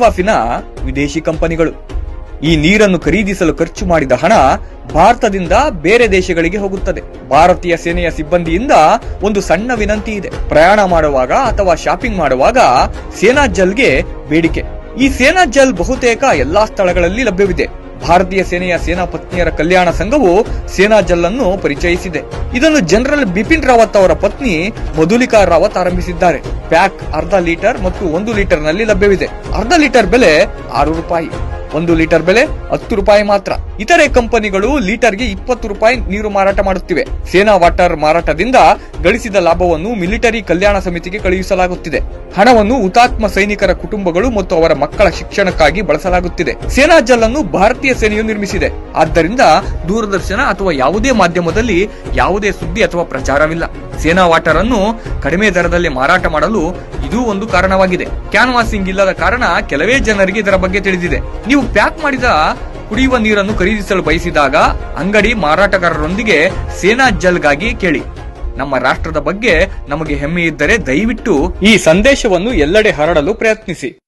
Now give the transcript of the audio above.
ವಾಫಿನ ವಿದೇಶಿ ಕಂಪನಿಗಳು. ಈ ನೀರನ್ನು ಖರೀದಿಸಲು ಖರ್ಚು ಮಾಡಿದ ಹಣ ಭಾರತದಿಂದ ಬೇರೆ ದೇಶಗಳಿಗೆ ಹೋಗುತ್ತದೆ. ಭಾರತೀಯ ಸೇನೆಯ ಸಿಬ್ಬಂದಿಯಿಂದ ಒಂದು ಸಣ್ಣ ವಿನಂತಿ ಇದೆ. ಪ್ರಯಾಣ ಮಾಡುವಾಗ ಅಥವಾ ಶಾಪಿಂಗ್ ಮಾಡುವಾಗ ಸೇನಾ ಜಲ್ಗೆ ಬೇಡಿಕೆ. ಈ ಸೇನಾ ಜಲ್ ಬಹುತೇಕ ಎಲ್ಲಾ ಸ್ಥಳಗಳಲ್ಲಿ ಲಭ್ಯವಿದೆ. ಭಾರತೀಯ ಸೇನೆಯ ಸೇನಾ ಪತ್ನಿಯರ ಕಲ್ಯಾಣ ಸಂಘವು ಸೇನಾ ಜಲ್ಲನ್ನು ಪರಿಚಯಿಸಿದೆ. ಇದನ್ನು ಜನರಲ್ ಬಿಪಿನ್ ರಾವತ್ ಅವರ ಪತ್ನಿ ಮಧುಲಿಕಾ ರಾವತ್ ಆರಂಭಿಸಿದ್ದಾರೆ. ಪ್ಯಾಕ್ ಅರ್ಧ ಲೀಟರ್ ಮತ್ತು ಒಂದು ಲೀಟರ್ನಲ್ಲಿ ಲಭ್ಯವಿದೆ. ಅರ್ಧ ಲೀಟರ್ ಬೆಲೆ ಆರು ರೂಪಾಯಿ. ಒಂದು ಲೀಟರ್ ಬೆಲೆ ಹತ್ತು ರೂಪಾಯಿ ಮಾತ್ರ. ಇತರೆ ಕಂಪನಿಗಳು ಲೀಟರ್ಗೆ ಇಪ್ಪತ್ತು ರೂಪಾಯಿ ನೀರು ಮಾರಾಟ ಮಾಡುತ್ತಿವೆ. ಸೇನಾ ವಾಟರ್ ಮಾರಾಟದಿಂದ ಗಳಿಸಿದ ಲಾಭವನ್ನು ಮಿಲಿಟರಿ ಕಲ್ಯಾಣ ಸಮಿತಿಗೆ ಕಳುಹಿಸಲಾಗುತ್ತಿದೆ. ಹಣವನ್ನು ಹುತಾತ್ಮ ಸೈನಿಕರ ಕುಟುಂಬಗಳು ಮತ್ತು ಅವರ ಮಕ್ಕಳ ಶಿಕ್ಷಣಕ್ಕಾಗಿ ಬಳಸಲಾಗುತ್ತಿದೆ. ಸೇನಾ ಜಲ್ ಅನ್ನು ಭಾರತೀಯ ಸೇನೆಯು ನಿರ್ಮಿಸಿದೆ. ಆದ್ದರಿಂದ ದೂರದರ್ಶನ ಅಥವಾ ಯಾವುದೇ ಮಾಧ್ಯಮದಲ್ಲಿ ಯಾವುದೇ ಸುದ್ದಿ ಅಥವಾ ಪ್ರಚಾರವಿಲ್ಲ. ಸೇನಾ ವಾಟರ್ ಅನ್ನು ಕಡಿಮೆ ದರದಲ್ಲಿ ಮಾರಾಟ ಮಾಡಲು ಇದು ಒಂದು ಕಾರಣವಾಗಿದೆ. ಕ್ಯಾನ್ವಾಸಿಂಗ್ ಇಲ್ಲದ ಕಾರಣ ಕೆಲವೇ ಜನರಿಗೆ ಇದರ ಬಗ್ಗೆ ತಿಳಿದಿದೆ. ನೀವು ಪ್ಯಾಕ್ ಮಾಡಿದ ಕುಡಿಯುವ ನೀರನ್ನು ಖರೀದಿಸಲು ಬಯಸಿದಾಗ ಅಂಗಡಿ ಮಾರಾಟಗಾರರೊಂದಿಗೆ ಸೇನಾ ಜಲ್ಗಾಗಿ ಕೇಳಿ. ನಮ್ಮ ರಾಷ್ಟ್ರದ ಬಗ್ಗೆ ನಮಗೆ ಹೆಮ್ಮೆ ಇದ್ದರೆ ದಯವಿಟ್ಟು ಈ ಸಂದೇಶವನ್ನು ಎಲ್ಲೆಡೆ ಹರಡಲು ಪ್ರಯತ್ನಿಸಿ.